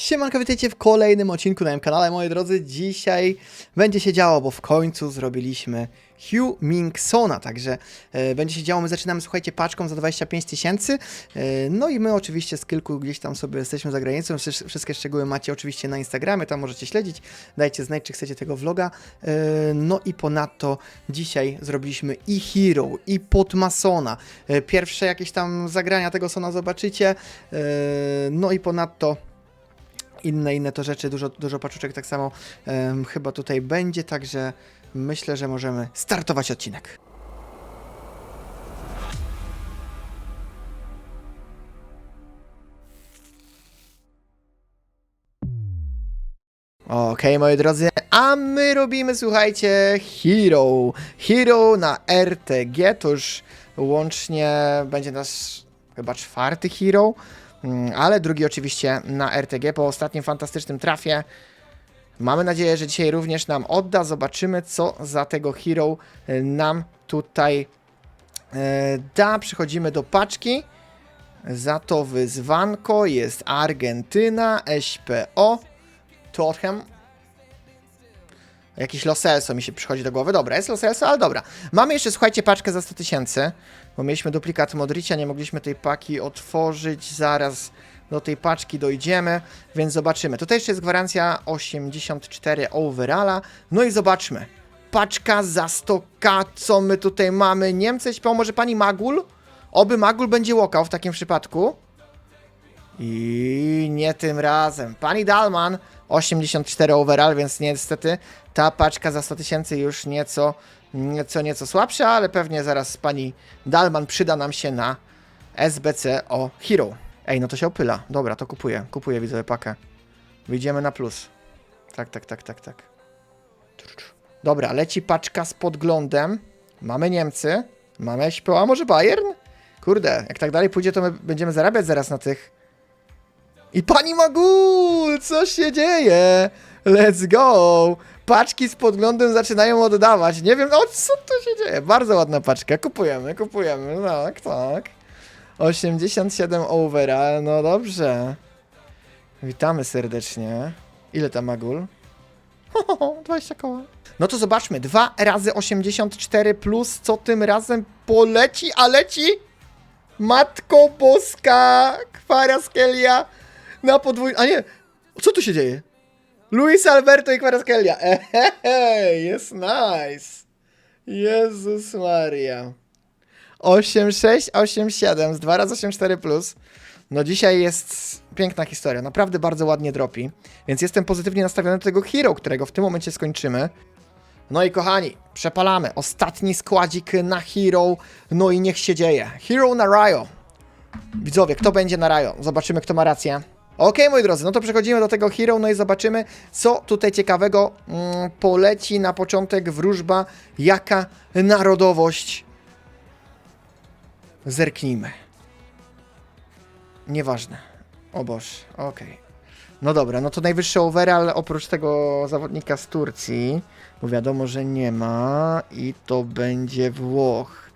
Siemanko, witajcie w kolejnym odcinku na moim kanale, moi drodzy. Dzisiaj będzie się działo, bo w końcu zrobiliśmy Hugh Mingsona, także e, będzie się działo. My zaczynamy, słuchajcie, paczką za 25 tysięcy. E, no i my oczywiście z kilku gdzieś tam sobie jesteśmy za granicą. Wszy- Wszystkie szczegóły macie oczywiście na Instagramie, tam możecie śledzić. Dajcie znać, czy chcecie tego vloga. E, no i ponadto dzisiaj zrobiliśmy i Hero, i Podmasona. E, pierwsze jakieś tam zagrania tego Sona zobaczycie. E, no i ponadto inne, inne to rzeczy, dużo, dużo paczuczek tak samo em, chyba tutaj będzie, także myślę, że możemy startować odcinek. Okej, moi drodzy, a my robimy, słuchajcie, Hero. Hero na RTG, to już łącznie będzie nasz chyba czwarty Hero, ale drugi oczywiście na RTG po ostatnim fantastycznym trafie. Mamy nadzieję, że dzisiaj również nam odda. Zobaczymy, co za tego Hero e, nam tutaj e, da. Przechodzimy do paczki. Za to wyzwanko jest Argentyna, SPO, Tottenham. Jakiś Loselso mi się przychodzi do głowy. Dobra, jest Loselso, ale dobra. Mamy jeszcze, słuchajcie, paczkę za 100 tysięcy, bo mieliśmy duplikat Modricia, nie mogliśmy tej paki otworzyć. Zaraz do tej paczki dojdziemy, więc zobaczymy. Tutaj jeszcze jest gwarancja 84 overalla. No i zobaczmy. Paczka za 100k, co my tutaj mamy? Niemcy śpią, może pani Magul? Oby Magul będzie łokał w takim przypadku. I nie tym razem. Pani Dalman 84 overall, więc niestety ta paczka za 100 tysięcy już nieco, nieco, nieco słabsza, ale pewnie zaraz pani Dalman przyda nam się na SBC o Hero. Ej, no to się opyla. Dobra, to kupuję. Kupuję widzowie pakę. Wyjdziemy na plus. Tak, tak, tak, tak, tak. Dobra, leci paczka z podglądem. Mamy Niemcy. Mamy SPO, a może Bayern? Kurde, jak tak dalej pójdzie, to my będziemy zarabiać zaraz na tych i pani Magul, co się dzieje? Let's go! Paczki z podglądem zaczynają oddawać. Nie wiem, o co tu się dzieje. Bardzo ładna paczka. Kupujemy, kupujemy. Tak, tak. 87 overa, no dobrze. Witamy serdecznie. Ile tam Magul? 20 koła. No to zobaczmy. 2 razy 84 plus, co tym razem poleci, a leci? Matko Boska! Kwaraskelia na podwój... A nie! Co tu się dzieje? Luis Alberto i Kwaraskelia. Ej, jest nice. Jezus Maria. 8-6, 8-7 z 2 razy 8-4 plus. No dzisiaj jest piękna historia. Naprawdę bardzo ładnie dropi. Więc jestem pozytywnie nastawiony do tego Hero, którego w tym momencie skończymy. No i kochani, przepalamy. Ostatni składzik na Hero. No i niech się dzieje. Hero na Ryo. Widzowie, kto będzie na Ryo? Zobaczymy, kto ma rację. Okej, moi drodzy, no to przechodzimy do tego Hero, no i zobaczymy, co tutaj ciekawego mm, poleci na początek wróżba, jaka narodowość. Zerknijmy. Nieważne. O Boże, okej. No dobra, no to najwyższy overall oprócz tego zawodnika z Turcji, bo wiadomo, że nie ma i to będzie Włoch.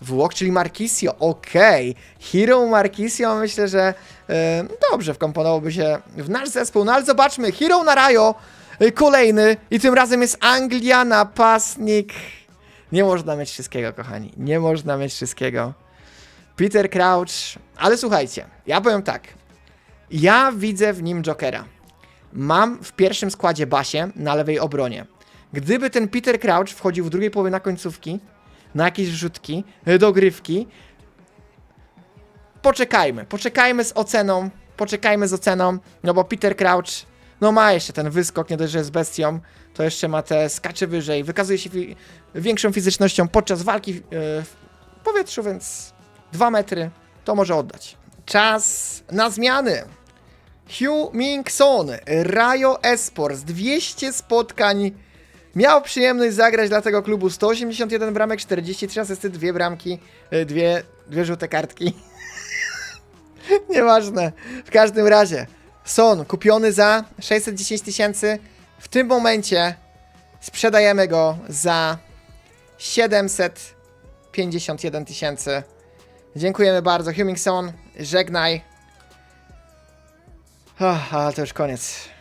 Włoch, czyli Marquisio, okej. Hero Marquisio, myślę, że e, dobrze wkomponowałby się w nasz zespół. No ale zobaczmy, Hero na Rajo, e, kolejny i tym razem jest Anglia, napastnik. Nie można mieć wszystkiego, kochani. Nie można mieć wszystkiego. Peter Crouch, ale słuchajcie, ja powiem tak. Ja widzę w nim Jokera. Mam w pierwszym składzie Basię na lewej obronie. Gdyby ten Peter Crouch wchodził w drugiej połowie na końcówki, na jakieś rzutki, dogrywki, poczekajmy, poczekajmy z oceną, poczekajmy z oceną, no bo Peter Crouch, no ma jeszcze ten wyskok, nie dość, że jest bestią, to jeszcze ma te skacze wyżej, wykazuje się fi większą fizycznością podczas walki yy, w powietrzu, więc dwa metry to może oddać. Czas na zmiany. Hugh Mingson, Rayo Esports, 200 spotkań. Miał przyjemność zagrać dla tego klubu 181 bramek, 43 asysty, dwie bramki, y, dwie, dwie żółte kartki. Nieważne. W każdym razie, Son kupiony za 610 tysięcy. W tym momencie sprzedajemy go za 751 tysięcy. Dziękujemy bardzo. Humingson, żegnaj. Ach, ale to już koniec.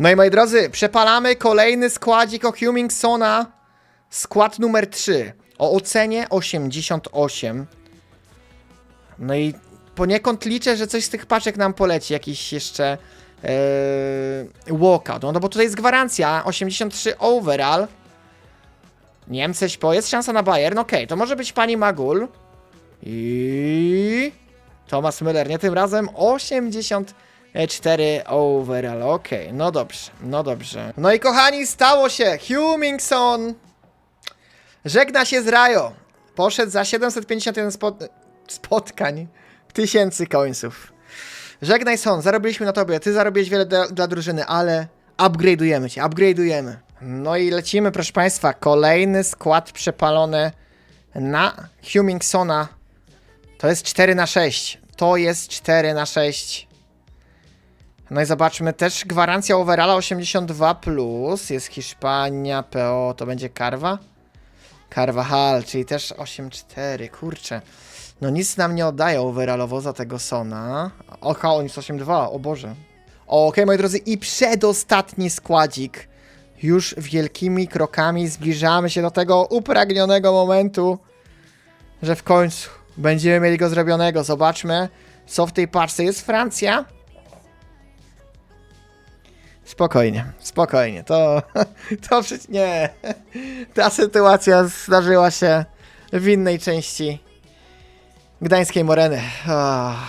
No i moi drodzy, przepalamy kolejny składzik o Humingsona. Skład numer 3. O ocenie 88. No i poniekąd liczę, że coś z tych paczek nam poleci. Jakiś jeszcze yy, walkout. No, no bo tutaj jest gwarancja 83 overall. Niemcy, bo jest szansa na Bayern. Okej, to może być pani Magul. I Thomas Müller, nie tym razem 84 overall. Okej, no dobrze, no dobrze. No i kochani, stało się. Humingson żegna się z Rajo. Poszedł za 751 spot spotkań, tysięcy końców. Żegnaj Son, zarobiliśmy na tobie, ty zarobiłeś wiele dla, dla drużyny, ale upgrade'ujemy cię, upgrade'ujemy. No i lecimy, proszę państwa, kolejny skład przepalony na Humingsona. To jest 4 na 6. To jest 4 na 6. No i zobaczmy też gwarancja overalla 82 plus. Jest Hiszpania, PO, to będzie Karwa. Carvajal, czyli też 8-4, kurczę. No nic nam nie oddaje overallowo za tego Sona. Oha, on jest 8-2, o Boże. Okej, moi drodzy, i przedostatni składzik. Już wielkimi krokami zbliżamy się do tego upragnionego momentu, że w końcu będziemy mieli go zrobionego. Zobaczmy, co w tej paczce jest. Francja. Spokojnie, spokojnie. To, to przecież nie. Ta sytuacja zdarzyła się w innej części Gdańskiej Moreny. Ah,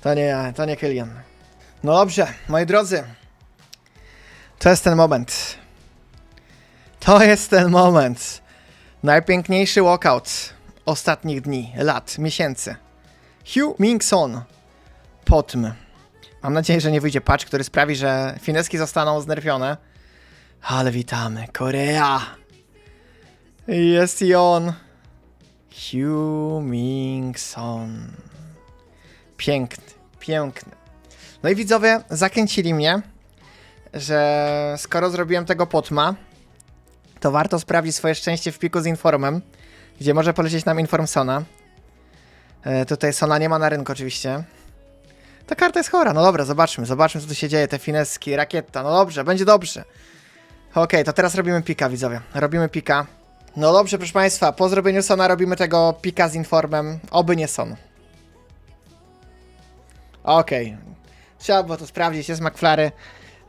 To nie, to nie Kylian. No dobrze, moi drodzy. To jest ten moment. To jest ten moment. Najpiękniejszy walkout ostatnich dni, lat, miesięcy. Hugh Mingson. Potm. Mam nadzieję, że nie wyjdzie patch, który sprawi, że fineski zostaną znerwione. Ale witamy. Korea. Jest i on. Hugh Mingson. Piękny, piękny. No i widzowie zakręcili mnie, że skoro zrobiłem tego potma, to warto sprawdzić swoje szczęście w piku z Informem, gdzie może polecieć nam Inform Sona. E, tutaj Sona nie ma na rynku oczywiście. Ta karta jest chora, no dobra, zobaczmy, zobaczmy co tu się dzieje, te fineski, rakieta, no dobrze, będzie dobrze. Okej, to teraz robimy pika, widzowie, robimy pika. No dobrze, proszę Państwa, po zrobieniu Sona robimy tego pika z Informem, oby nie Son. Okej, trzeba było to sprawdzić, jest McFlary,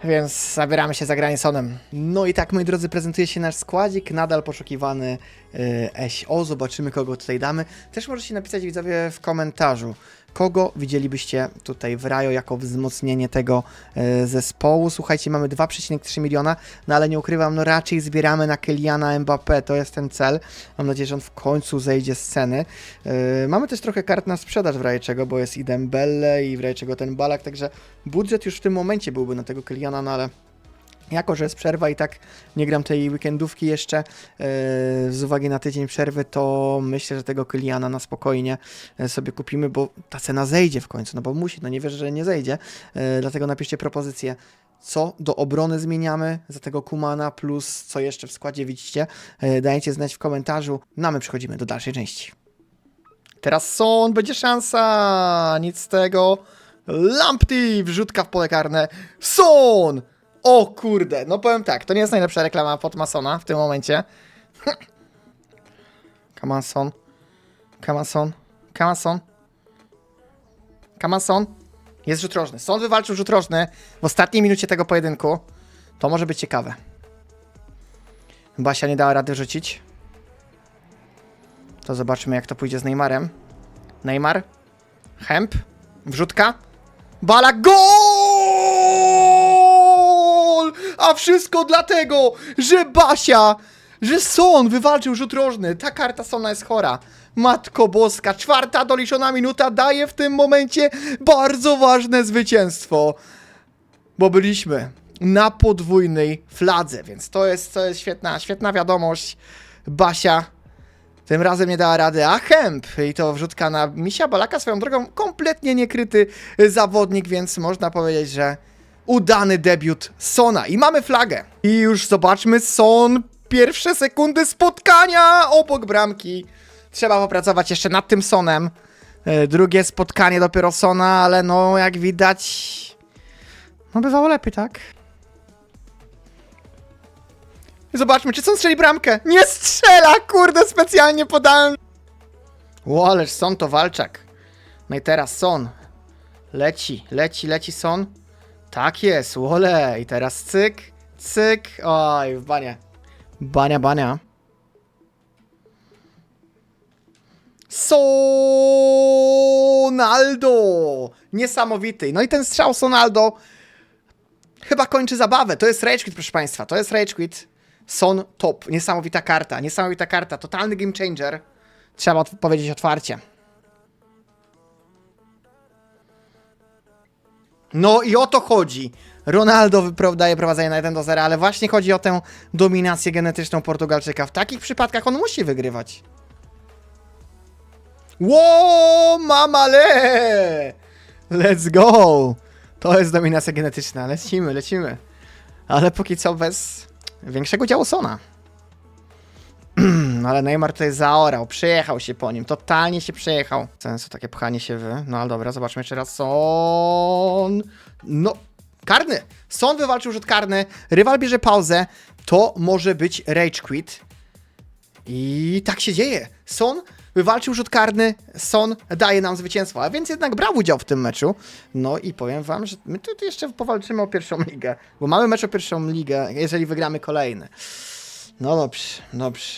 więc zabieramy się za granie Sonem. No i tak, moi drodzy, prezentuje się nasz składzik, nadal poszukiwany y, SO, zobaczymy kogo tutaj damy. Też możecie napisać widzowie w komentarzu, kogo widzielibyście tutaj w Rajo jako wzmocnienie tego y, zespołu. Słuchajcie, mamy 2,3 miliona, no ale nie ukrywam, no raczej zbieramy na Kyliana Mbappé, to jest ten cel. Mam nadzieję, że on w końcu zejdzie z sceny. Y, mamy też trochę kart na sprzedaż w razie czego, bo jest i Dembele i w razie czego ten Balak, także budżet już w tym momencie byłby na tego Kyliana, no ale jako, że jest przerwa i tak nie gram tej weekendówki jeszcze yy, z uwagi na tydzień przerwy, to myślę, że tego Kyliana na spokojnie e, sobie kupimy, bo ta cena zejdzie w końcu, no bo musi, no nie wierzę, że nie zejdzie, yy, dlatego napiszcie propozycję, co do obrony zmieniamy za tego Kumana, plus co jeszcze w składzie widzicie, dajcie znać w komentarzu, no a my przechodzimy do dalszej części. Teraz Son, będzie szansa, nic z tego. Lampty, wrzutka w pole karne. Son! O kurde, no powiem tak, to nie jest najlepsza reklama pod Masona w tym momencie. Come on, Son. Come on, Son. Come on, Son. Come on, Son. Jest rzut rożny. Son wywalczył rzut rożny w ostatniej minucie tego pojedynku. To może być ciekawe. Basia nie dała rady rzucić. To zobaczymy, jak to pójdzie z Neymarem. Neymar. Hemp. Wrzutka. Bala. Gol! A wszystko dlatego, że Basia, że Son wywalczył rzut rożny. Ta karta Sona jest chora. Matko Boska, czwarta doliczona minuta daje w tym momencie bardzo ważne zwycięstwo. Bo byliśmy na podwójnej fladze, więc to jest, to jest świetna, świetna wiadomość. Basia tym razem nie dała rady, a Hemp i to wrzutka na Misia Balaka swoją drogą kompletnie niekryty zawodnik, więc można powiedzieć, że udany debiut Sona i mamy flagę. I już zobaczmy Son, pierwsze sekundy spotkania obok bramki. Trzeba popracować jeszcze nad tym Sonem. E, drugie spotkanie dopiero Sona, ale no jak widać, no bywało lepiej, tak? Zobaczmy, czy Son strzeli bramkę. Nie strzela, kurde, specjalnie podałem. Ło, ależ Son to walczak. No i teraz Son. Leci, leci, leci Son. Tak jest, łole. I teraz cyk, cyk. Oj, w banie. Bania, bania. Sonaldo! Niesamowity. No i ten strzał Sonaldo chyba kończy zabawę. To jest Rage Quit, proszę Państwa. To jest Rage Quit. Son top. Niesamowita karta. Niesamowita karta. Totalny game changer. Trzeba powiedzieć otwarcie. No i o to chodzi. Ronaldo daje prowadzenie na 1 do 0, ale właśnie chodzi o tę dominację genetyczną Portugalczyka. W takich przypadkach on musi wygrywać. Ło, mamale! Let's go! To jest dominacja genetyczna. Lecimy, lecimy. Ale póki co bez większego działu Sona. No ale Neymar tutaj zaorał, przejechał się po nim, totalnie się przejechał. Sensu takie pchanie się wy. No ale dobra, zobaczmy jeszcze raz. Son. No, karny. Son wywalczył rzut karny, rywal bierze pauzę. To może być rage quit. I tak się dzieje. Son wywalczył rzut karny, Son daje nam zwycięstwo, a więc jednak brał udział w tym meczu. No i powiem wam, że my tu jeszcze powalczymy o pierwszą ligę, bo mamy mecz o pierwszą ligę, jeżeli wygramy kolejny. No dobrze, dobrze.